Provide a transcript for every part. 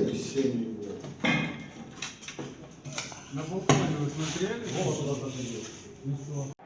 ощущение его? На балконе вы смотрели? Вот туда подойдет. А,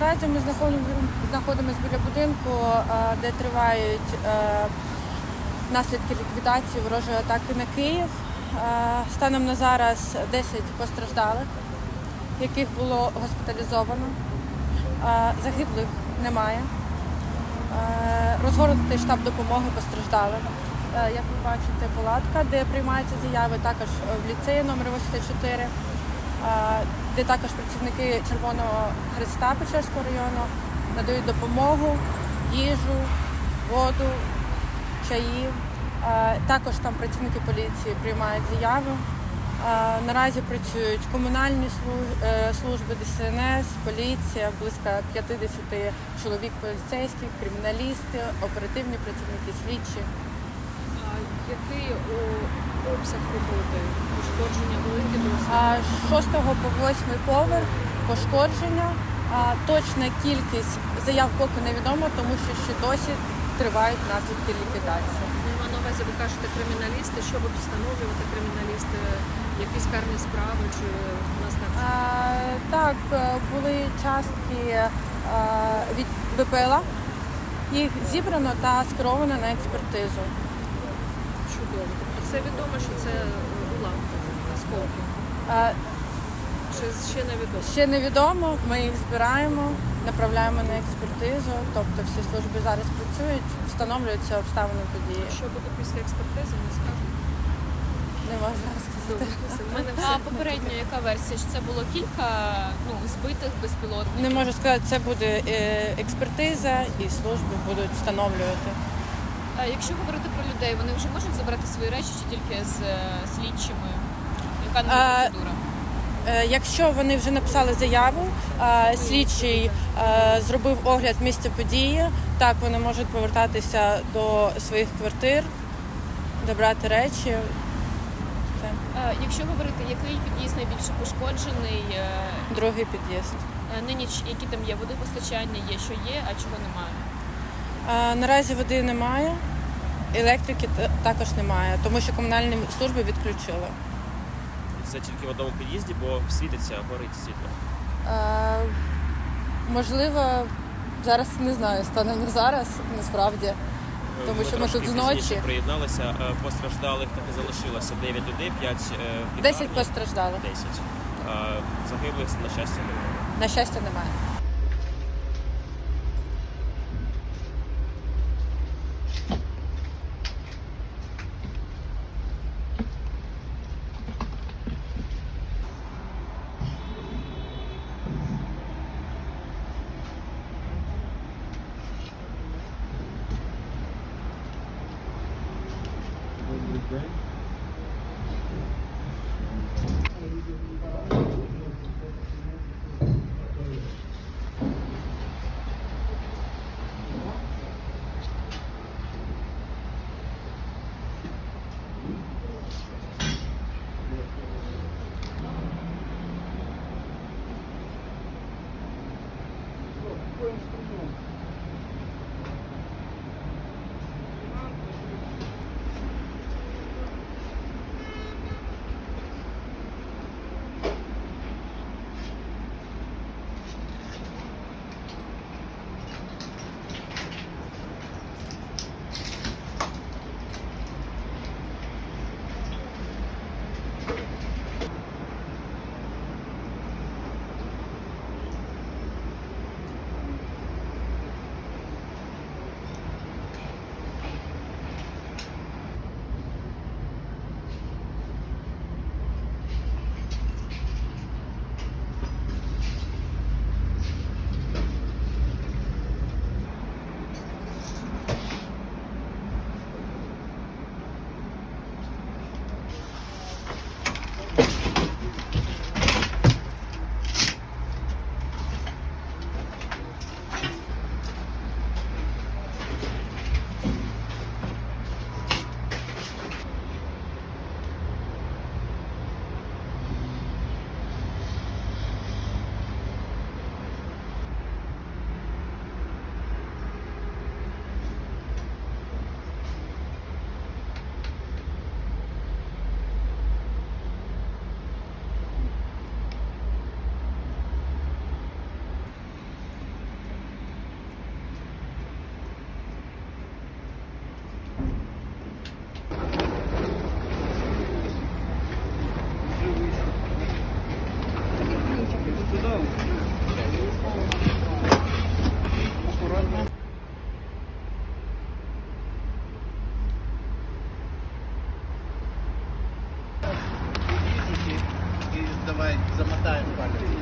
Наразі ми знаходимося біля будинку, де тривають е, наслідки ліквідації ворожої атаки на Київ. Е, Станом на зараз 10 постраждалих, яких було госпіталізовано. Е, Загиблих немає. Е, Розгорнутий штаб допомоги постраждалим. Е, Як ви бачите, палатка, де приймаються заяви, також е, в ліцеї номер 84, е, де також працівники Червоного Христа Печерського району надають допомогу, їжу, воду, чаї. Е, Також там працівники поліції приймають заяви. Е, Наразі працюють комунальні е, служби ДСНС, поліція, близько 50 чоловік поліцейських, криміналісти, оперативні працівники, слідчі. А який обсяг роботи? Пошкодження великі досить? А з 6 по 8 поверх пошкодження. А Точна кількість заяв поки невідома, тому що ще досі тривають наслідки ліквідації. Ну, на увазі ви кажете криміналісти, що будуть встановлювати криміналісти, якісь карні справи чи у нас так? А, так, е, були частки е, від БПЛА. Їх зібрано та скеровано на експертизу. Чудово. Тобто це відомо, що це е, уламки, осколки. Чи ще не відомо? Ще невідомо, ми їх збираємо, направляємо на експертизу. Тобто всі служби зараз працюють, встановлюються обставини події. Що буде після експертизи, не скажу. Не можу сказати. А попередньо яка версія? Що це було кілька ну, збитих безпілотників? Не можу сказати, це буде е, експертиза і служби будуть встановлювати. А якщо говорити про людей, вони вже можуть забрати свої речі чи тільки з е, слідчими? Яка А, процедура? Е, Якщо вони вже написали заяву, е, слідчий е, зробив огляд місця події, так вони можуть повертатися до своїх квартир, добрати речі. Це якщо говорити, який під'їзд найбільше пошкоджений, е, другий під'їзд. е, нині які там є водопостачання, є що є, а чого немає? Е, Наразі води немає, електрики та- також немає, тому що комунальні служби відключили. Це тільки в одному під'їзді, бо світиться, горить світло. Е, Можливо, зараз не знаю, стане на зараз, насправді. Тому що ми тут зночі. приєдналися. Е, Постраждалих так і залишилося 9 людей, 5 в 10 постраждали. 10. Е, Загиблих, на щастя, немає. На щастя, немає. 네. Thank you. И давай замотаем палец.